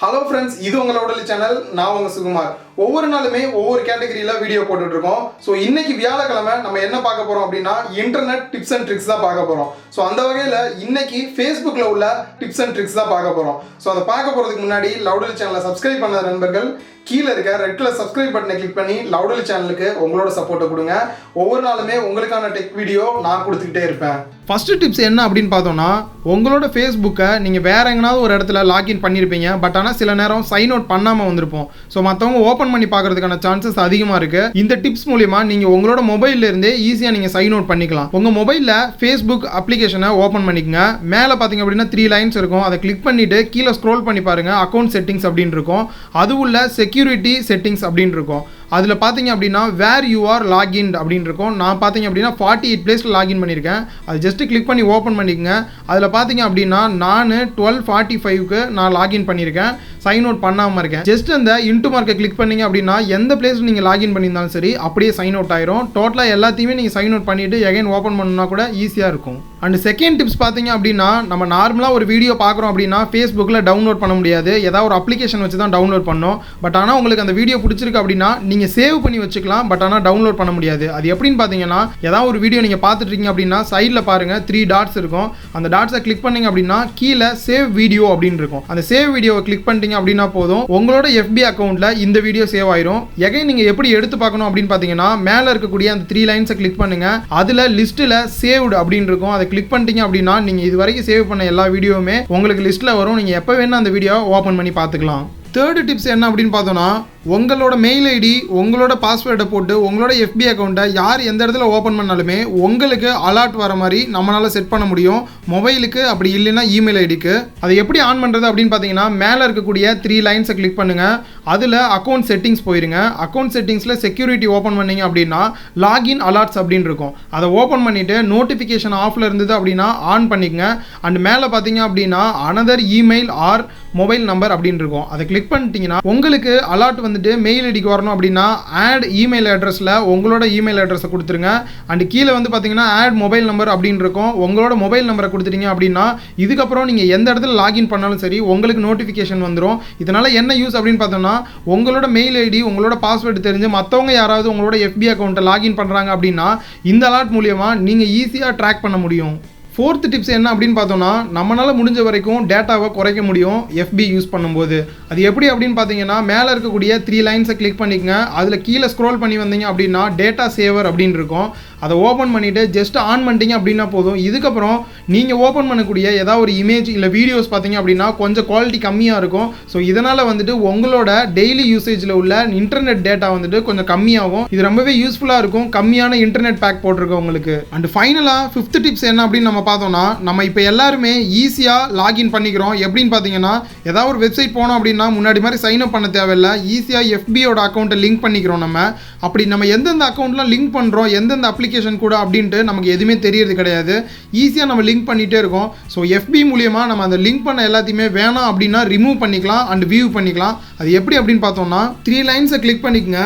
Hello friends இது உங்களோட channel நான் உங்க சுகுமார். ஒவ்வொரு நாளுமே ஒவ்வொரு கேட்டகரியில் வீடியோ போட்டுட்டு இருக்கோம். ஸோ இன்னைக்கு வியாழக்கிழமை நம்ம என்ன பார்க்க போறோம் அப்படின்னா இன்டர்நெட் டிப்ஸ் அண்ட் ட்ரிக்ஸ் தான் பார்க்க போறோம். ஸோ அந்த வகையில் இன்னைக்கு ஃபேஸ்புக்கில் உள்ள டிப்ஸ் அண்ட் ட்ரிக்ஸ் தான் பார்க்க போறோம். ஸோ அதை பார்க்க போறதுக்கு முன்னாடி லவுடல் சேனலை சப்ஸ்கிரைப் பண்ண நண்பர்கள் கீழே இருக்க ரெட் கலர் சப்ஸ்கிரைப் பட்டனை கிளிக் பண்ணி லவுடல் சேனலுக்கு உங்களோட சப்போர்ட்டை கொடுங்க. ஒவ்வொரு நாளுமே உங்களுக்கான டெக் வீடியோ நான் கொடுத்துக்கிட்டே இருப்பேன். ஃபர்ஸ்ட் டிப்ஸ் என்ன அப்படின்னு பார்த்தோம்னா உங்களோட ஃபேஸ்புக்கை நீங்கள் வேற எங்கேனாவது ஒரு இடத்துல லாக்இன் பண்ணியிருப்பீங்க பட் ஆனால் சில நேரம் சைன் அவுட் பண்ணாமல் வந்திருப்போம். ஸோ மற்றவங்க ஓப்பன் பண்ணி பார்க்கறதுக்கான சான்சஸ் அதிகமாக இருக்கு. இந்த டிப்ஸ் மூலிமா நீங்கள் உங்களோட மொபைல்ல இருந்தே ஈஸியாக நீங்கள் சைன் அவுட் பண்ணிக்கலாம். உங்கள் மொபைலில் ஃபேஸ்புக் அப்ளிகேஷனை ஓப்பன் பண்ணிக்கங்க. மேலே பார்த்தீங்க அப்படின்னா த்ரீ லைன்ஸ் இருக்கும். அதை கிளிக் பண்ணிட்டு கீழே ஸ்க்ரோல் பண்ணி பாருங்க. அக்கௌண்ட் செட்டிங்ஸ் அப்படின்னு இருக்கும். அது உள்ள செக்யூரிட்டி செட்டிங்ஸ் அப்படின்னு இருக்கும். அதில் பார்த்தீங்க அப்படின்னா வேர் யூ ஆர் லாகின் அப்படின்னு இருக்கும் நான் பார்த்தீங்க அப்படின்னா ஃபார்ட்டி எயிட் பிளேஸில் லாகின் பண்ணியிருக்கேன் அது ஜஸ்ட் கிளிக் பண்ணி ஓப்பன் பண்ணிக்கங்க. அதில் பார்த்தீங்க அப்படின்னா நான் டுவெல் ஃபார்ட்டி ஃபைவ்க்கு நான் லாகின் பண்ணியிருக்கேன் சைன் அவுட் பண்ணாமல் இருக்கேன். ஜஸ்ட் அந்த இன்ட்டு மார்க்கை கிளிக் பண்ணிங்க அப்படின்னா எந்த பிளேஸ் நீங்கள் லாகின் பண்ணியிருந்தாலும் சரி அப்படியே சைன் அவுட் ஆயிரும். டோட்டலாக எல்லாத்தையுமே நீங்கள் சைன் அவுட் பண்ணிவிட்டு எகைன் ஓப்பன் பண்ணணும்னா கூட ஈஸியாக இருக்கும். அண்ட் செகண்ட் டிப்ஸ் பார்த்தீங்க அப்படின்னா நம்ம நார்மலாக ஒரு வீடியோ பார்க்குறோம் அப்படின்னா ஃபேஸ்புக்கில் டவுன்லோட் பண்ண முடியாது. ஏதாவது ஒரு அப்ளிகேஷன் வச்சு தான் டவுன்லோட் பண்ணோம். பட் ஆனால் உங்களுக்கு அந்த வீடியோ பிடிச்சிருக்கு அப்படின்னா நீங்கள் நீங்கள் சேவ் பண்ணி வச்சுக்கலாம் பட் ஆனால் டவுன்லோட் பண்ண முடியாது. அது எப்படின்னு பார்த்தீங்கன்னா ஏதாவது ஒரு வீடியோ நீங்கள் பார்த்துட்டு இருக்கீங்க அப்படின்னா சைடில் பாருங்கள் த்ரீ டாட்ஸ் இருக்கும். அந்த டாட்ஸை கிளிக் பண்ணீங்க அப்படின்னா கீழே சேவ் வீடியோ அப்படின்னு இருக்கும். அந்த சேவ் வீடியோவை கிளிக் பண்ணிட்டீங்க அப்படின்னா போதும். உங்களோட எஃபி அக்கௌண்ட்டில் இந்த வீடியோ சேவ் ஆயிரும். எகைன் நீங்கள் எப்படி எடுத்து பார்க்கணும் அப்படின்னு பார்த்தீங்கன்னா மேலே இருக்கக்கூடிய அந்த த்ரீ லைன்ஸை கிளிக் பண்ணுங்கள் அதில் லிஸ்ட்டில் சேவ்டு அப்படின்னு இருக்கும். அதை கிளிக் பண்ணிட்டீங்க அப்படின்னா நீங்கள் இது வரைக்கும் சேவ் பண்ண எல்லா வீடியோவுமே உங்களுக்கு லிஸ்ட்டில் வரும். நீங்கள் எப்போ வேணால் அந்த வீடியோவை ஓப்பன் பண்ணி பார்த்துக்கலாம். தேர்டு டிப்ஸ் என்ன அப்படின்னு பார்த்தோன்னா உங்களோட மெயில் ஐடி உங்களோட பாஸ்வேர்டை போட்டு உங்களோட எஃபி அக்கௌண்ட்டை யார் எந்த இடத்துல ஓப்பன் பண்ணாலுமே உங்களுக்கு அலர்ட் வர மாதிரி நம்மளால் செட் பண்ண முடியும். மொபைலுக்கு அப்படி இல்லைன்னா இமெயில் ஐடிக்கு அதை எப்படி ஆன் பண்ணுறது அப்படின்னு பார்த்தீங்கன்னா மேலே இருக்கக்கூடிய த்ரீ லைன்ஸை கிளிக் பண்ணுங்கள் அதில் அக்கௌண்ட் செட்டிங்ஸ் போயிருங்க. அக்கௌண்ட் செட்டிங்ஸில் செக்யூரிட்டி ஓப்பன் பண்ணீங்க அப்படின்னா லாகின் அலாட்ஸ் அப்படின்னு இருக்கும். அதை ஓப்பன் பண்ணிவிட்டு நோட்டிஃபிகேஷன் ஆஃபில் இருந்தது அப்படின்னா ஆன் பண்ணிக்கங்க. அண்ட் மேலே பார்த்தீங்க அப்படின்னா another email or mobile number அப்படின்னு இருக்கும். அதை கிளிக் பண்ணிட்டீங்கன்னா உங்களுக்கு அலாட் வந்துட்டு மெயில் ஐடிக்கு வரணும் அப்படின்னா ஆட் இமெயில் அட்ரஸில் உங்களோட இமெயில் அட்ரஸை கொடுத்துருங்க. அண்ட் கீழே வந்து பார்த்தீங்கன்னா ஆட் மொபைல் நம்பர் அப்படின்னு இருக்கும். உங்களோட மொபைல் நம்பரை கொடுத்துட்டீங்க அப்படின்னா இதுக்கப்புறம் நீங்கள் எந்த இடத்துல லாகின் பண்ணாலும் சரி உங்களுக்கு நோட்டிஃபிகேஷன் வந்துடும் இதனால் என்ன யூஸ் அப்படின்னு பார்த்தோம்னா உங்களோட மெயில் ஐடி உங்களோட பாஸ்வேர்டு தெரிஞ்சு மற்றவங்க யாராவது உங்களோட எஃபி அக்கௌண்ட்டை லாகின் பண்ணுறாங்க அப்படின்னா இந்த அலாட் மூலியமாக நீங்கள் ஈஸியாக ட்ராக் பண்ண முடியும். ஃபோர்த் டிப்ஸ் என்ன அப்படின்னு பார்த்தோம்னா நம்மளால் முடிஞ்ச வரைக்கும் டேட்டாவை குறைக்க முடியும் எஃபி யூஸ் பண்ணும்போது. அது எப்படி அப்படின்னு பார்த்தீங்கன்னா மேலே இருக்கக்கூடிய த்ரீ லைன்ஸை கிளிக் பண்ணிக்கங்க. அதில் கீழே ஸ்க்ரோல் பண்ணி வந்தீங்க அப்படின்னா டேட்டா சேவர் அப்படின்னு இருக்கும். அதை ஓப்பன் பண்ணிவிட்டு ஜஸ்ட் ஆன் பண்ணிட்டீங்க அப்படின்னா போதும். இதுக்கப்புறம் நீங்கள் ஓப்பன் பண்ணக்கூடிய ஏதாவது ஒரு இமேஜ் இல்லை வீடியோஸ் பார்த்தீங்க அப்படின்னா கொஞ்சம் குவாலிட்டி கம்மியாக இருக்கும். ஸோ இதனால் வந்துட்டு உங்களோட டெய்லி யூசேஜில் உள்ள இன்டர்நெட் டேட்டா வந்துட்டு கொஞ்சம் கம்மியாகும். இது ரொம்பவே யூஸ்ஃபுல்லாக இருக்கும். கம்மியான இன்டர்நெட் பேக் போட்டிருக்கோம் உங்களுக்கு அண்ட் ஃபைனலாக ஃபிஃப்த் டிப்ஸ் என்ன அப்படின்னு நம்ம பார்த்தோம்னா நம்ம இப்போ எல்லாருமே ஈஸியாக லாகின் பண்ணிக்கிறோம். எப்படின்னு பார்த்தீங்கன்னா ஏதாவது ஒரு வெப்சைட் போனோம் அப்படின்னா முன்னாடி மாதிரி சைன் அப் பண்ண தேவையில்ல. ஈஸியாக எஃபியோட அக்கௌண்ட்டை லிங்க் பண்ணிக்கிறோம் நம்ம. அப்படி நம்ம எந்தெந்த அக்கௌண்ட்லாம் லிங்க் பண்ணுறோம் எந்தெந்த அப்ளிகேஷன் கூட அப்படின்ட்டு நமக்கு எதுவுமே தெரியறது கிடையாது. ஈஸியாக நம்ம லிங்க் பண்ணிகிட்டே இருக்கோம். ஸோ எஃபி மூலியமாக நம்ம அந்த லிங்க் பண்ண எல்லாத்தையுமே வேணாம் அப்படின்னா ரிமூவ் பண்ணிக்கலாம் அண்ட் வியூ பண்ணிக்கலாம். அது எப்படி அப்படின்னு பார்த்தோம்னா த்ரீ லைன்ஸை கிளிக் பண்ணிக்கங்க.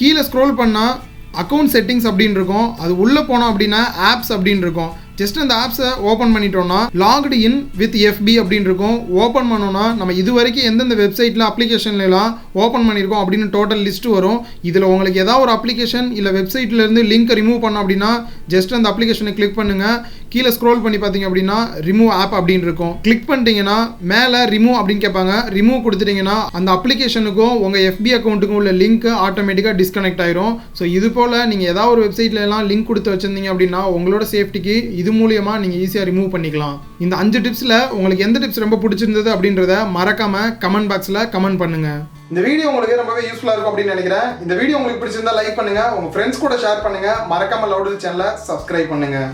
கீழே ஸ்க்ரோல் பண்ணால் அக்கௌண்ட் செட்டிங்ஸ் அப்படின்னு இருக்கும். அது உள்ளே போனோம் அப்படின்னா ஆப்ஸ் அப்படின்னு இருக்கும். ஜஸ்ட் அந்த ஆப்ஸை ஓப்பன் பண்ணிட்டோம்னா லாக்டு இன் வித் எஃபி அப்படின்னு இருக்கும். ஓப்பன் பண்ணோன்னா நம்ம இது வரைக்கும் எந்தெந்த வெப்சைட்டில் அப்ளிகேஷன்லாம் ஓப்பன் பண்ணியிருக்கோம் அப்படின்னு டோட்டல் லிஸ்ட் வரும். இதில் உங்களுக்கு ஏதாவது ஒரு அப்ளிகேஷன் இல்லை வெப்சைட்லேருந்து லிங்க்கை ரிமூவ் பண்ணோம் அப்படின்னா ஜஸ்ட் அந்த அப்ளிகேஷனை கிளிக் பண்ணுங்கள் கீழே ஸ்க்ரோல் பண்ணி பார்த்தீங்க அப்படின்னா ரிமூவ் ஆப் அப்படின்னு இருக்கும். கிளிக் பண்ணிட்டீங்கன்னா மேலே ரிமூவ் அப்படின்னு கேட்பாங்க. ரிமூவ் கொடுத்துட்டீங்கன்னா அந்த அப்ளிகேஷனுக்கும் உங்கள் எஃபி அக்கௌண்ட்டுக்கும் உள்ள லிங்க் ஆட்டோமேட்டிக்காக டிஸ்கனெக்ட் ஆயிரும். ஸோ இது போல் நீங்கள் ஏதாவது ஒரு வெப்சைட்ல எல்லாம் லிங்க் கொடுத்து வச்சிருந்தீங்க அப்படின்னா உங்களோட சேஃப்டிக்கு இது மூலியமாக நீங்கள் ஈஸியாக ரிமூவ் பண்ணிக்கலாம். இந்த அஞ்சு டிப்ஸில் உங்களுக்கு எந்த டிப்ஸ் ரொம்ப பிடிச்சிருந்தது அப்படின்றத மறக்காமல் கமெண்ட் பாக்ஸில் கமெண்ட் பண்ணுங்கள் இந்த வீடியோ உங்களுக்கு ரொம்பவே யூஸ்ஃபுல்லாக இருக்கும் அப்படின்னு நினைக்கிறேன். இந்த வீடியோ உங்களுக்கு பிடிச்சிருந்தா லைக் பண்ணுங்கள் உங்கள் ஃப்ரெண்ட்ஸ் கூட ஷேர் பண்ணுங்கள் மறக்காமல் லவுடல் சேனலை சப்ஸ்கிரைப் பண்ணுங்கள்